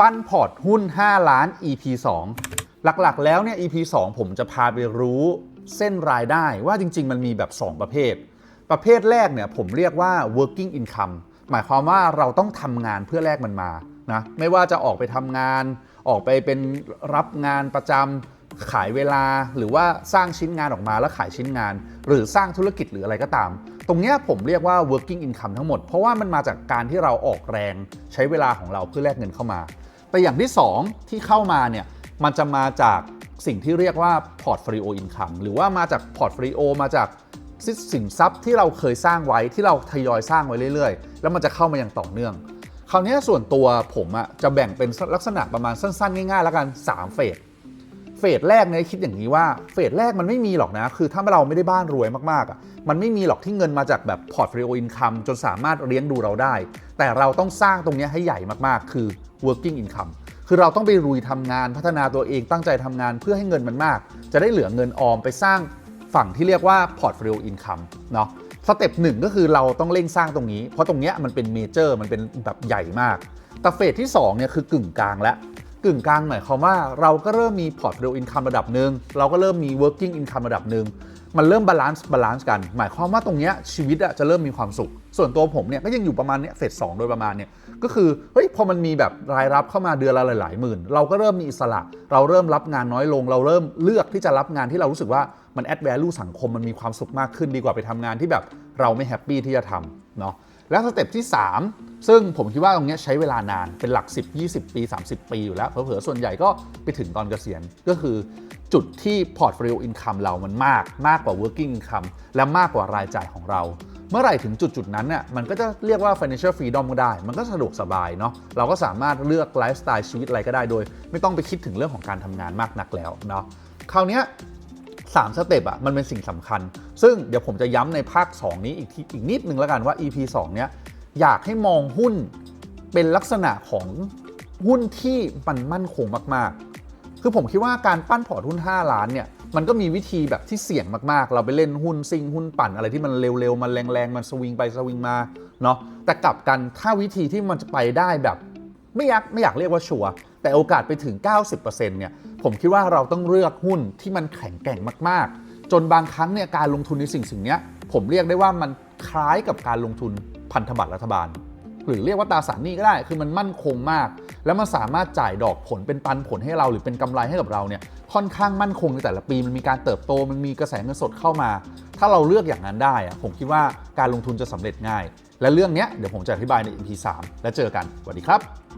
ปั้นพอร์ตหุ้น 5 ล้าน EP 2 หลักๆ แล้วเนี่ย EP 2 ผมจะพาไปรู้เส้นรายได้ว่าจริง ๆ มันมีแบบ 2 ประเภท ประเภทแรกเนี่ยผมเรียกว่า working income หมายความว่าเราต้องทำงานเพื่อแลกมันมานะไม่ว่าจะออกไปทำงาน ออกไปเป็นรับงานประจำ ขายเวลาหรือว่าสร้างชิ้นงานออกมาแล้วขายชิ้นงาน หรือสร้างธุรกิจหรืออะไรก็ตาม ตรงนี้ผมเรียกว่า working income ทั้งหมด เพราะว่ามันมาจากการที่เราออกแรงใช้เวลาของเราเพื่อแลกเงินเข้ามา แต่อย่างที่ 2 ที่เข้ามาเนี่ยมันจะมาจากสิ่งที่เรียกว่า portfolio income หรือว่ามาจาก portfolio มาจากสินทรัพย์ที่เราเคยสร้างไว้ที่เราทยอยสร้างไว้เรื่อยๆ แล้วมันจะเข้ามาอย่างต่อเนื่องคราวนี้ส่วนตัวผมอะจะแบ่งเป็นลักษณะประมาณสั้นๆ ง่ายๆ แล้วกัน 3 เฟส เฟสแรกเนี่ยคิดอย่างนี้ว่าเฟสแรกมันไม่มีหรอกนะ คือถ้าเราไม่ได้บ้านรวยมากๆอะมันไม่มีหรอกที่เงินมาจากแบบ portfolio income จนสามารถเลี้ยงดูเราได้ แต่เราต้องสร้างตรงนี้ให้ใหญ่มากๆ คือ working income คือเราต้องไปรุยทำงานพัฒนาตัวเองตั้งใจทำงานเพื่อให้เงินมันมาก จะได้เหลือเงินออมไปสร้างฝั่งที่เรียกว่า portfolio income เนาะสเต็ปหนึ่งก็คือเราต้องเร่งสร้างตรงนี้ เพราะตรงเนี้ยมันเป็นเมเจอร์มันเป็นแบบใหญ่มากแต่เฟสที่2เนี่ยคือกึ่งกลางแล้ว กึ่งกลางหมายความว่าเราก็เริ่มมี portfolio income ระดับหนึ่งเราก็เริ่มมี working income ระดับหนึ่งมันเริ่มบาลานซ์บาลานซ์กัน หมายความว่าตรงเนี้ยชีวิตอะจะเริ่มมีความสุข ส่วนตัวผมเนี่ยก็ยังอยู่ประมาณเนี้ยเฟสสองโดยประมาณเนี่ยก็คือเฮ้ยพอมันมีแบบรายรับเข้ามาเดือนละหลายๆหมื่น เราก็เริ่มมีอิสระ เราเริ่มรับงานน้อยลง เราเริ่มเลือกที่จะรับงานที่เรารู้สึกว่ามัน add value สังคมมันมีความสุขมากขึ้นดีกว่าไปทำงานที่แบบเราไม่แฮปปี้ที่จะทำเนาะ แล้วสเต็ปที่ 3 ซึ่งผมคิดว่าตรงนี้ใช้เวลานานเป็นหลัก 10 20 ปี 30 ปีอยู่แล้ว เผลอๆ ส่วนใหญ่ก็ไปถึงตอนเกษียณก็คือจุดที่ portfolio income เรามันมาก มากกว่า working income และมากกว่ารายจ่ายของเรา เมื่อไหร่ถึงจุดจุดนั้นเนี่ยมันก็จะเรียกว่า financial freedom ก็ได้ มันก็สะดวกสบายเนาะเราก็สามารถเลือกไลฟ์สไตล์ชีวิตอะไรก็ได้โดย ไม่ต้องไปคิดถึงเรื่องของการทำงานมากนักแล้วเนาะคราวนี้ 3 สเต็ปอะมันเป็นสิ่งสำคัญ ซึ่งเดี๋ยวผมจะย้ำในภาค 2 นี้อีกทีอีกนิดนึงแล้วกันว่า EP 2 เนี้ยอยากให้มองหุ้นเป็นลักษณะของหุ้นที่มันมั่นคงมากๆ คือผมคิดว่าการปั้นพอร์ตหุ้น 5 ล้านเนี่ยมันก็มีวิธีแบบที่เสี่ยงมากๆ เราไปเล่นหุ้นซิงหุ้นปั่นอะไรที่มันเร็วๆ มันแรงๆ มันสวิงไปสวิงมาเนาะแต่กลับกันถ้าวิธีที่มันจะไปได้แบบ ไม่อยากไม่อยากเรียกว่าชัวร์ แต่โอกาสไปถึง 90%เนี่ยผมคิดว่าเราต้องเลือกหุ้นที่มันแข็งแกร่งมากๆ จนบางครั้งเนี่ยการลงทุนในสิ่งสิ่งเนี้ยผมเรียกได้ว่ามันคล้ายกับการลงทุนพันธบัตรรัฐบาล หรือเรียกว่าตราสารหนี้ก็ได้ คือมันมั่นคงมาก แล้วมันสามารถจ่ายดอกผลเป็นปันผลให้เราหรือเป็นกำไรให้กับเราเนี่ยค่อนข้างมั่นคงในแต่ละปีมันมีการเติบโตมันมีกระแสเงินสดเข้ามา ถ้าเราเลือกอย่างนั้นได้อะผมคิดว่าการลงทุนจะสำเร็จง่าย และเรื่องเนี้ยเดี๋ยวผมจะอธิบายใน EP 3แล้วเจอกันสวัสดีครับ